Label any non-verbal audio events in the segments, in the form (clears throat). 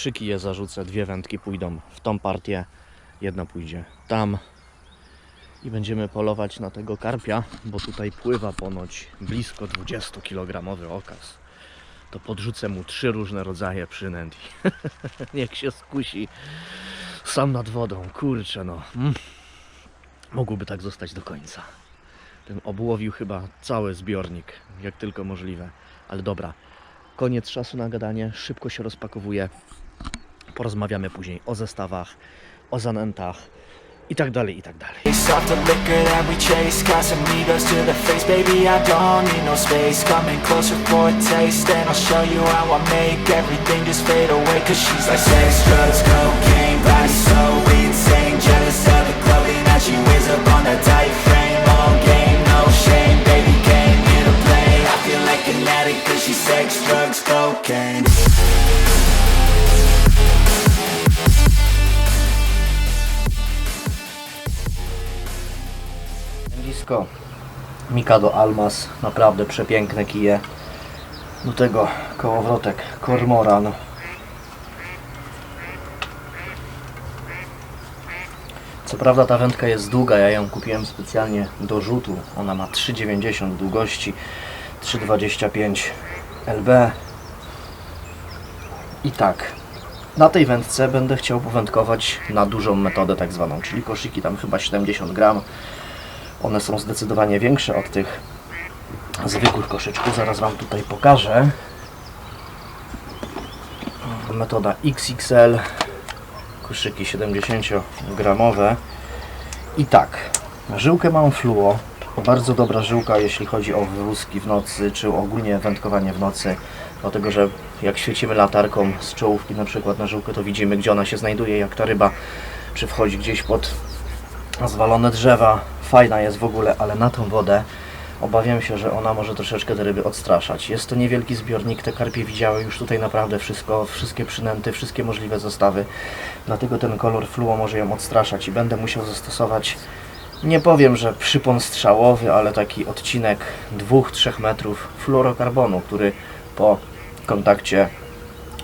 trzy kije zarzucę, dwie wędki pójdą w tą partię, jedna pójdzie tam. I będziemy polować na tego karpia, bo tutaj pływa ponoć blisko 20 kg okaz. To podrzucę mu trzy różne rodzaje przynęt. (laughs) Niech się skusi sam nad wodą. Kurczę no. Mm. Mógłby tak zostać do końca. Ten obłowił chyba cały zbiornik, jak tylko możliwe. Ale dobra, koniec czasu na gadanie, szybko się rozpakowuję. Porozmawiamy później o zestawach, o zanętach i tak dalej, i tak dalej. Mikado Almas, naprawdę przepiękne kije. Do tego kołowrotek Kormoran. Co prawda ta wędka jest długa, ja ją kupiłem specjalnie do rzutu. Ona ma 3,90 długości, 3,25 lb. I tak, na tej wędce będę chciał powędkować na dużą metodę tak zwaną, czyli koszyki tam chyba 70 gram. One są zdecydowanie większe od tych zwykłych koszyczków. Zaraz Wam tutaj pokażę. Metoda XXL. Koszyki 70-gramowe. I tak, żyłkę mam fluo. Bardzo dobra żyłka, jeśli chodzi o wywózki w nocy, czy ogólnie wędkowanie w nocy. Dlatego, że jak świecimy latarką z czołówki na przykład na żyłkę, to widzimy, gdzie ona się znajduje, jak ta ryba, czy wchodzi gdzieś pod zwalone drzewa. Fajna jest w ogóle, ale na tą wodę obawiam się, że ona może troszeczkę te ryby odstraszać. Jest to niewielki zbiornik, te karpie widziały już tutaj naprawdę wszystko, wszystkie przynęty, wszystkie możliwe zestawy. Dlatego ten kolor fluo może ją odstraszać i będę musiał zastosować, nie powiem, że przypon strzałowy, ale taki odcinek 2-3 metrów fluorokarbonu, który po kontakcie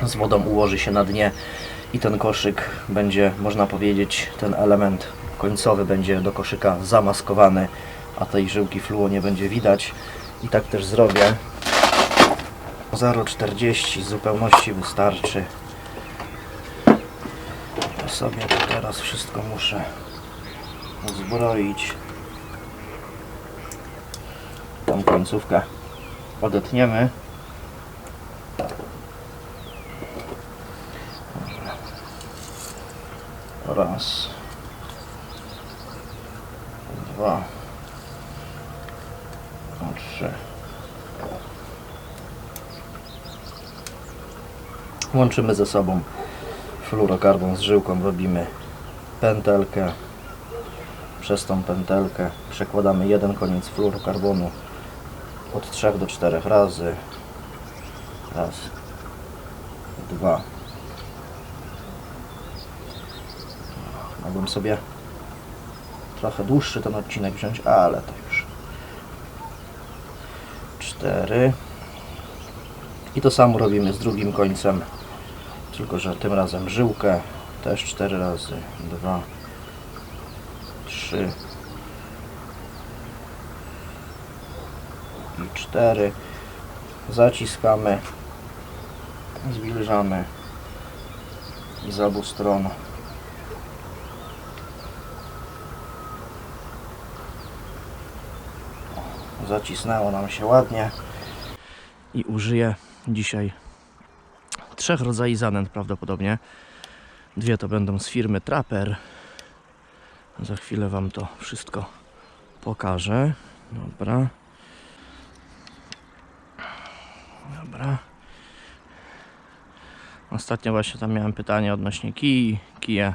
z wodą ułoży się na dnie i ten koszyk będzie, można powiedzieć, ten element końcowy będzie do koszyka zamaskowany, a tej żyłki fluo nie będzie widać. I tak też zrobię. 0,40 w zupełności wystarczy. Ja sobie to teraz wszystko muszę uzbroić. Tą końcówkę odetniemy. Raz. Dwa. O, trzy. Łączymy ze sobą fluorokarbon z żyłką, robimy pętelkę. Przez tą pętelkę przekładamy jeden koniec fluorokarbonu od 3 do 4 razy. Raz, dwa. Mogłem sobie trochę dłuższy ten odcinek wziąć, ale to już. Cztery. I to samo robimy z drugim końcem, tylko że tym razem żyłkę też cztery razy. Dwa, trzy i cztery. Zaciskamy, zbliżamy z obu stron. Zacisnęło nam się ładnie. I użyję dzisiaj trzech rodzajów zanęt prawdopodobnie. Dwie to będą z firmy Trapper. Za chwilę Wam to wszystko pokażę. Dobra. Dobra. Ostatnio właśnie tam miałem pytanie odnośnie kij. Kije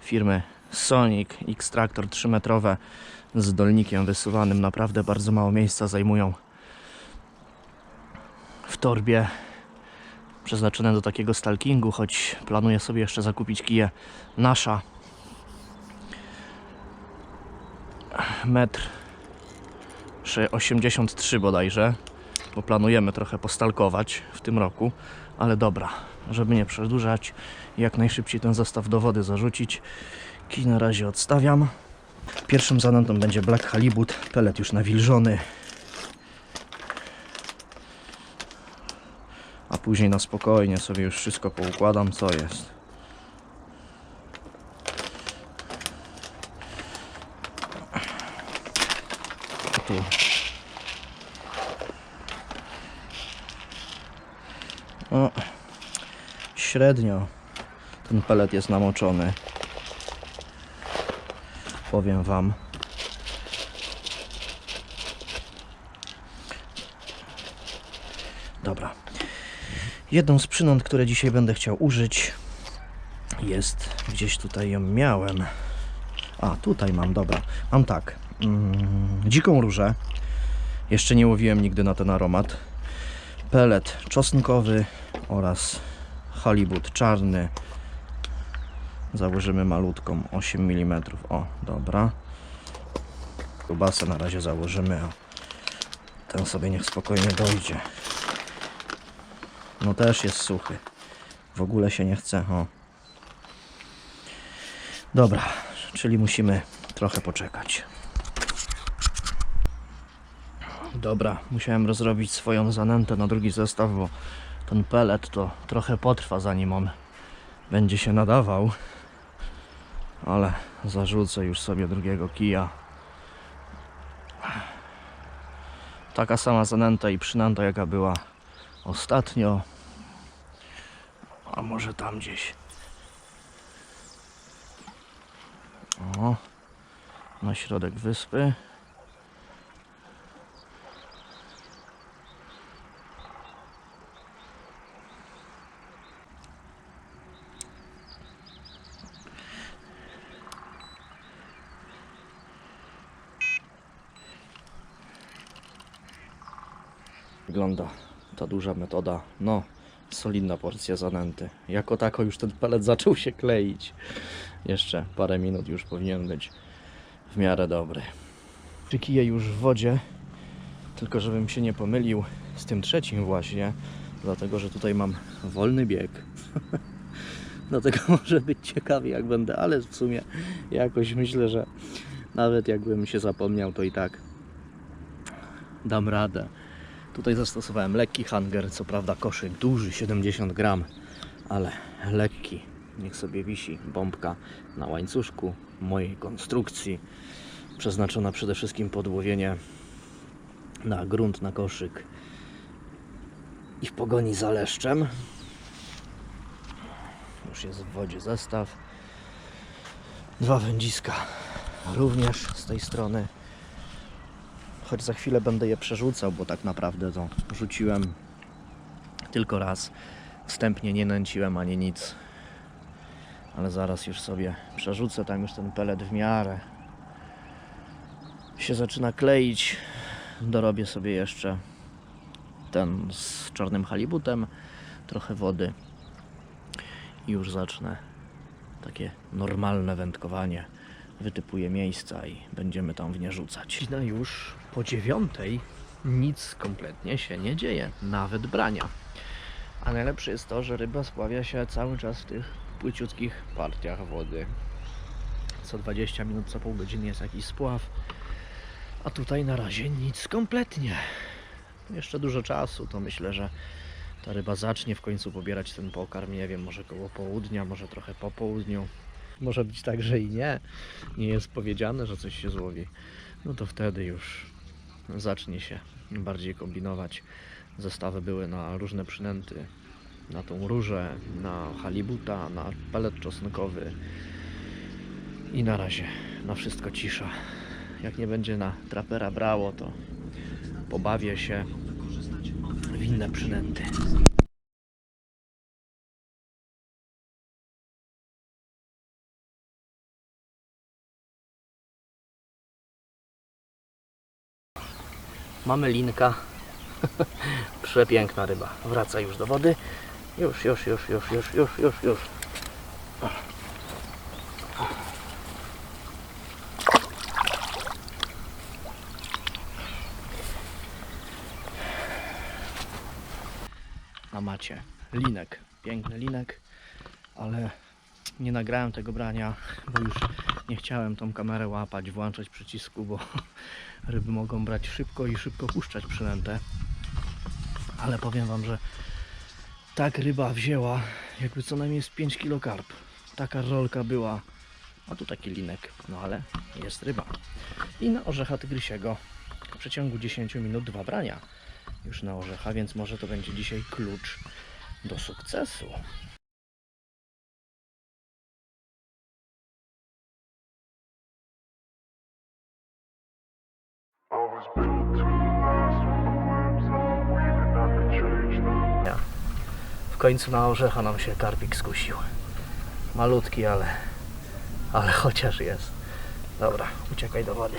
firmy Sonic X-Tractor 3-metrowe z dolnikiem wysuwanym. Naprawdę bardzo mało miejsca zajmują w torbie przeznaczone do takiego stalkingu, choć planuję sobie jeszcze zakupić kije nasza metr przy 83 bodajże, bo planujemy trochę postalkować w tym roku, ale dobra, żeby nie przedłużać jak najszybciej ten zestaw do wody zarzucić, kij na razie odstawiam. Pierwszym zanętą będzie Black Halibut, pelet już nawilżony, a później na spokojnie sobie już wszystko poukładam, co jest. Tu. O, średnio ten pelet jest namoczony. Powiem Wam. Dobra. Jedną z przynąd, które dzisiaj będę chciał użyć, jest gdzieś tutaj ją miałem. A, tutaj mam, dobra. Mam tak. Mm, dziką różę. Jeszcze nie łowiłem nigdy na ten aromat. Pelet czosnkowy oraz halibut czarny. Założymy malutką 8 mm. O, dobra. Kubasę na razie założymy, ten sobie niech spokojnie dojdzie. No też jest suchy. W ogóle się nie chce. O. Dobra, czyli musimy trochę poczekać. Dobra, musiałem rozrobić swoją zanętę na drugi zestaw, bo ten pelet to trochę potrwa zanim on będzie się nadawał. Ale zarzucę już sobie drugiego kija. Taka sama zanęta i przynęta jaka była ostatnio. A może tam gdzieś. O, na środek wyspy. Wygląda ta duża metoda. No, solidna porcja zanęty. Jako tako już ten pelet zaczął się kleić. Jeszcze parę minut już powinien być w miarę dobry. Czy kije już w wodzie? Tylko żebym się nie pomylił z tym trzecim właśnie, dlatego że tutaj mam wolny bieg. (laughs) Dlatego może być ciekawie jak będę, ale w sumie jakoś myślę, że nawet jakbym się zapomniał, to i tak dam radę. Tutaj zastosowałem lekki hanger, co prawda koszyk duży, 70 gram, ale lekki. Niech sobie wisi bombka na łańcuszku mojej konstrukcji, przeznaczona przede wszystkim pod łowienie na grunt, na koszyk i w pogoni za leszczem. Już jest w wodzie zestaw. Dwa wędziska również z tej strony choć za chwilę będę je przerzucał, bo tak naprawdę to rzuciłem tylko raz. Wstępnie nie nęciłem ani nic. Ale zaraz już sobie przerzucę, tam już ten pelet w miarę się zaczyna kleić. Dorobię sobie jeszcze ten z czarnym halibutem, trochę wody i już zacznę takie normalne wędkowanie wytypuję miejsca i będziemy tam w nie rzucać. No już po dziewiątej nic kompletnie się nie dzieje, nawet brania. A najlepsze jest to, że ryba spławia się cały czas w tych płyciutkich partiach wody. Co 20 minut, co pół godziny jest jakiś spław, a tutaj na razie nic kompletnie. Jeszcze dużo czasu, to myślę, że ta ryba zacznie w końcu pobierać ten pokarm, nie wiem, może koło południa, może trochę po południu. Może być tak, że i nie. Nie jest powiedziane, że coś się złowi. No to wtedy już zacznie się bardziej kombinować. Zestawy były na różne przynęty na tą różę, na halibuta, na pelet czosnkowy i na razie na wszystko cisza. Jak nie będzie na trapera brało, to pobawię się w inne przynęty. Mamy linka. (laughs) Przepiękna ryba. Wraca już do wody. Już, już, już, już, już, już, już, już. A macie linek. Piękny linek, ale nie nagrałem tego brania, bo już nie chciałem tą kamerę łapać, włączać przycisku, bo (laughs) ryby mogą brać szybko i szybko puszczać przynętę. Ale powiem Wam, że tak ryba wzięła, jakby co najmniej z 5 kg karp. Taka rolka była, a tu taki linek, no ale jest ryba. I na orzecha tygrysiego w przeciągu 10 minut dwa brania już na orzecha, więc może to będzie dzisiaj klucz do sukcesu. W końcu na orzecha nam się karpik skusił. Malutki, ale, ale chociaż jest. Dobra, uciekaj do wody.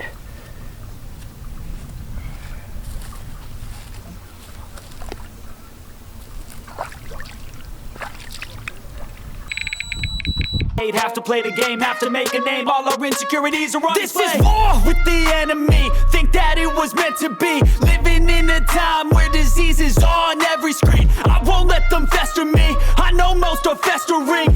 Have to play the game, have to make a name. All our insecurities are on This is war with the enemy. Think that it was meant to be. Living in a time where disease is on every screen. I won't let them fester me. I know most are festering.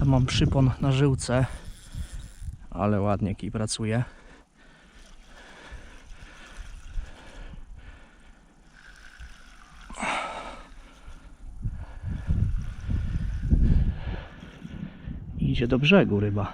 Tam mam przypon na żyłce, ale ładnie kij pracuje. Idzie do brzegu ryba.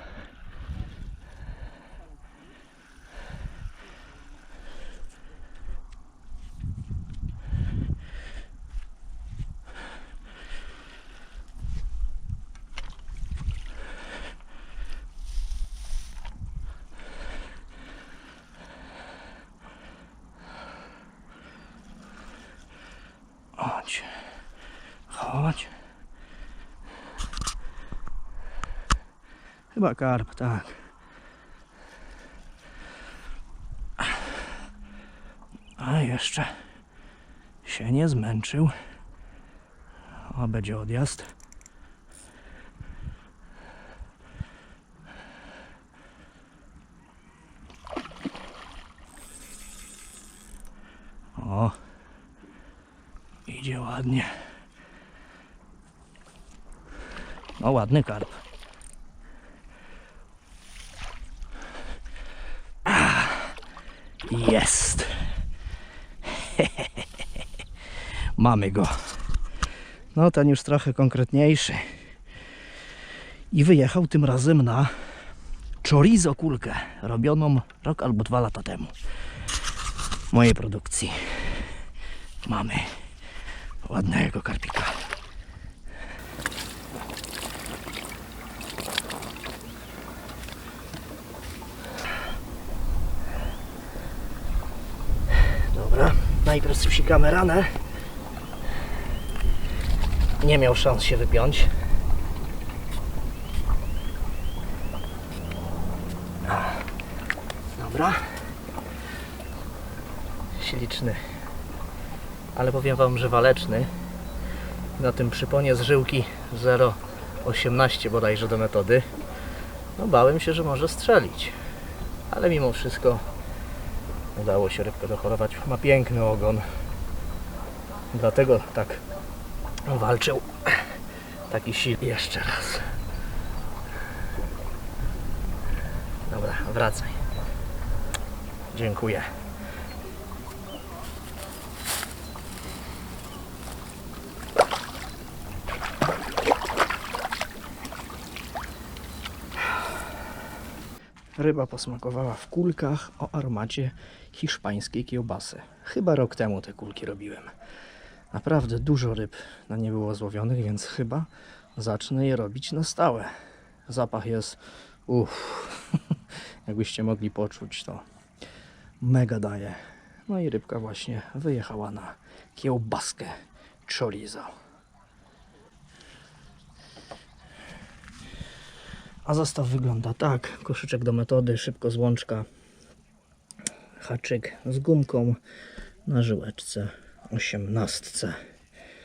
Chodź. Chodź. Chyba karp, tak. A jeszcze się nie zmęczył. O, będzie odjazd. O, idzie ładnie. No, ładny karp. Jest. (laughs) Mamy go. No ten już trochę konkretniejszy. I wyjechał tym razem na chorizo kulkę, robioną rok albo dwa lata temu. Mojej produkcji. Mamy ładnego karpika. Dobra, najpierw wsikamy ranę. Nie miał szans się wypiąć. Dobra. Śliczny. Ale powiem Wam, że waleczny. Na tym przyponie z żyłki 0,18 bodajże do metody. No bałem się, że może strzelić. Ale mimo wszystko udało się rybkę dochorować. Ma piękny ogon. Dlatego tak walczył taki sił. Jeszcze raz. Dobra, wracaj. Dziękuję. Ryba posmakowała w kulkach o aromacie hiszpańskiej kiełbasy. Chyba rok temu te kulki robiłem. Naprawdę dużo ryb na nie było złowionych, więc chyba zacznę je robić na stałe. Zapach jest uff, (laughs) jakbyście mogli poczuć to mega daje. No i rybka właśnie wyjechała na kiełbaskę chorizo. A zestaw wygląda tak. Koszyczek do metody, szybko z łączka, haczyk z gumką na żyłeczce 18.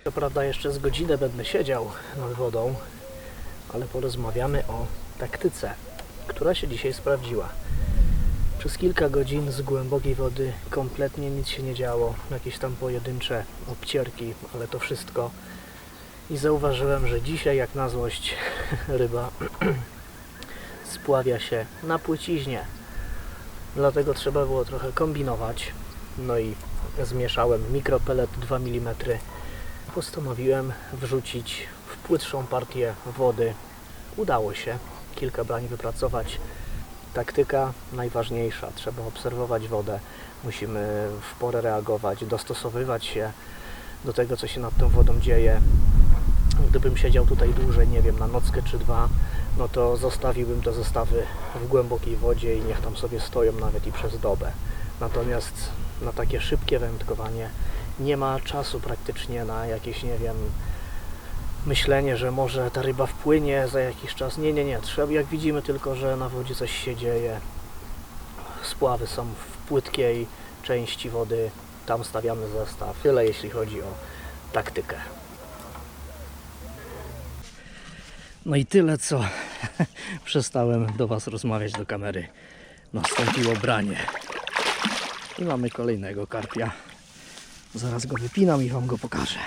To prawda jeszcze z godzinę będę siedział nad wodą, ale porozmawiamy o taktyce, która się dzisiaj sprawdziła. Przez kilka godzin z głębokiej wody kompletnie nic się nie działo. Jakieś tam pojedyncze obcierki, ale to wszystko. I zauważyłem, że dzisiaj jak na złość (laughs) ryba (clears throat) spławia się na płyciźnie. Dlatego trzeba było trochę kombinować. No i zmieszałem mikropelet 2 mm. Postanowiłem wrzucić w płytszą partię wody. Udało się kilka brań wypracować. Taktyka najważniejsza. Trzeba obserwować wodę. Musimy w porę reagować, dostosowywać się do tego, co się nad tą wodą dzieje. Gdybym siedział tutaj dłużej, nie wiem, na nockę czy dwa, no to zostawiłbym te zestawy w głębokiej wodzie i niech tam sobie stoją nawet i przez dobę. Natomiast na takie szybkie wędkowanie nie ma czasu praktycznie na jakieś, nie wiem, myślenie, że może ta ryba wpłynie za jakiś czas. Nie, nie, nie. Trzeba, jak widzimy tylko, że na wodzie coś się dzieje, spławy są w płytkiej części wody, tam stawiamy zestaw. Tyle jeśli chodzi o taktykę. No i tyle, co (laughs) przestałem do Was rozmawiać do kamery. Nastąpiło branie. I mamy kolejnego karpia. Zaraz go wypinam i Wam go pokażę.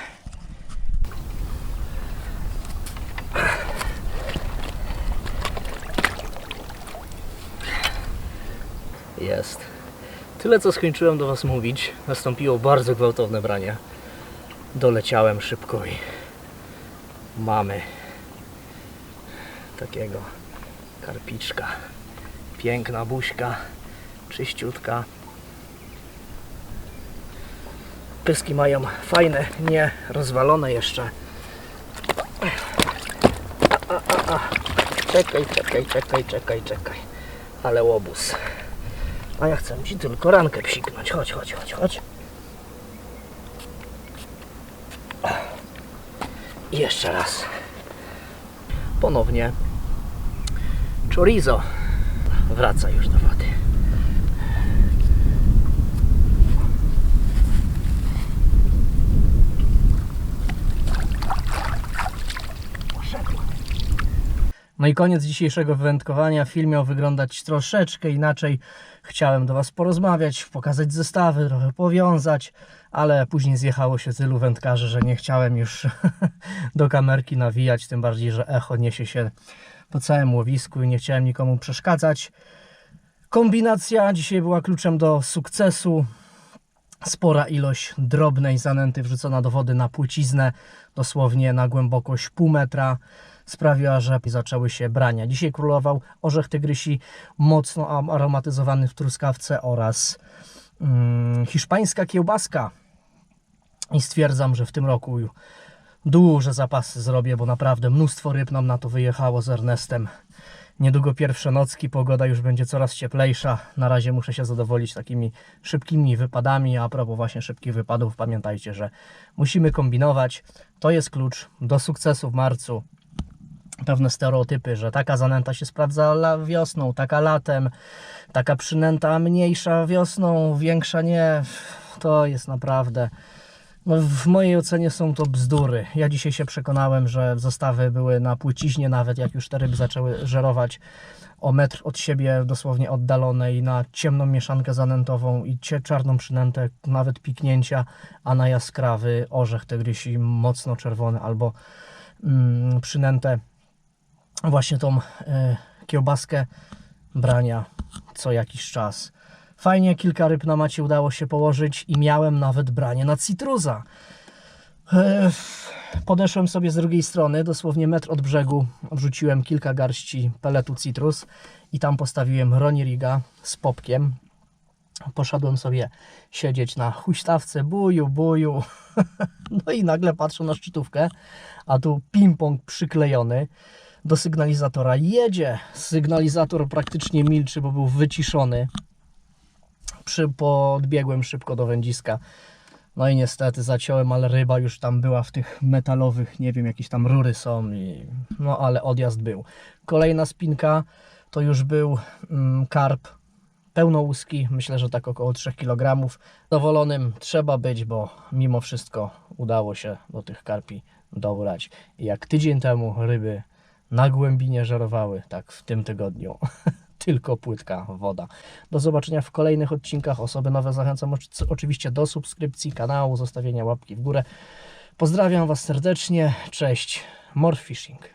Jest. Tyle, co skończyłem do Was mówić. Nastąpiło bardzo gwałtowne branie. Doleciałem szybko i mamy takiego karpiczka. Piękna buźka, czyściutka. Pyski mają fajne, nie rozwalone jeszcze. A, a, a. Czekaj, czekaj, czekaj, czekaj, czekaj. Ale łobuz. A ja chcę Ci tylko rankę psiknąć. Chodź, chodź, chodź, chodź. Jeszcze raz. Ponownie chorizo wraca już do wody. No i koniec dzisiejszego wywędkowania. Film miał wyglądać troszeczkę inaczej. Chciałem do Was porozmawiać, pokazać zestawy, trochę powiązać, ale później zjechało się tylu wędkarzy, że nie chciałem już (laughs) do kamerki nawijać, tym bardziej, że echo niesie się po całym łowisku i nie chciałem nikomu przeszkadzać. Kombinacja dzisiaj była kluczem do sukcesu. Spora ilość drobnej zanęty wrzucona do wody na płyciznę, dosłownie na głębokość pół metra, sprawiła, że zaczęły się brania. Dzisiaj królował orzech tygrysi, mocno aromatyzowany w truskawce oraz mm, hiszpańska kiełbaska. I stwierdzam, że w tym roku duże zapasy zrobię, bo naprawdę mnóstwo ryb nam na to wyjechało z Ernestem. Niedługo pierwsze nocki, pogoda już będzie coraz cieplejsza. Na razie muszę się zadowolić takimi szybkimi wypadami. A propos właśnie szybkich wypadów, pamiętajcie, że musimy kombinować. To jest klucz do sukcesu w marcu. Pewne stereotypy, że taka zanęta się sprawdza wiosną, taka latem, taka przynęta mniejsza wiosną, większa nie. To jest naprawdę w mojej ocenie są to bzdury. Ja dzisiaj się przekonałem, że zestawy były na płyciźnie, nawet jak już te ryby zaczęły żerować o metr od siebie dosłownie oddalonej na ciemną mieszankę zanętową i czarną przynętę, nawet piknięcia, a na jaskrawy orzech tygrysi mocno czerwony albo mm, przynętę właśnie tą e, kiełbaskę brania co jakiś czas. Fajnie, kilka ryb na macie udało się położyć i miałem nawet branie na citruza. Podeszłem sobie z drugiej strony, dosłownie metr od brzegu, wrzuciłem kilka garści peletu citrus i tam postawiłem roniriga z popkiem. Poszedłem sobie siedzieć na huśtawce, buju, buju. (laughs) No i nagle patrzę na szczytówkę, a tu ping-pong przyklejony do sygnalizatora. Jedzie! Sygnalizator praktycznie milczy, bo był wyciszony. Przy, podbiegłem szybko do wędziska. No i niestety zaciąłem, ale ryba już tam była w tych metalowych, nie wiem, jakieś tam rury są. I, no ale odjazd był. Kolejna spinka to już był mm, karp pełnołuski, myślę, że tak około 3 kg. Dowolonym trzeba być, bo mimo wszystko udało się do tych karpi dobrać. Jak tydzień temu ryby na głębinie żerowały, tak w tym tygodniu (laughs) tylko płytka woda. Do zobaczenia w kolejnych odcinkach. Osoby nowe zachęcam oczy- oczywiście do subskrypcji kanału, zostawienia łapki w górę. Pozdrawiam Was serdecznie. Cześć. More fishing.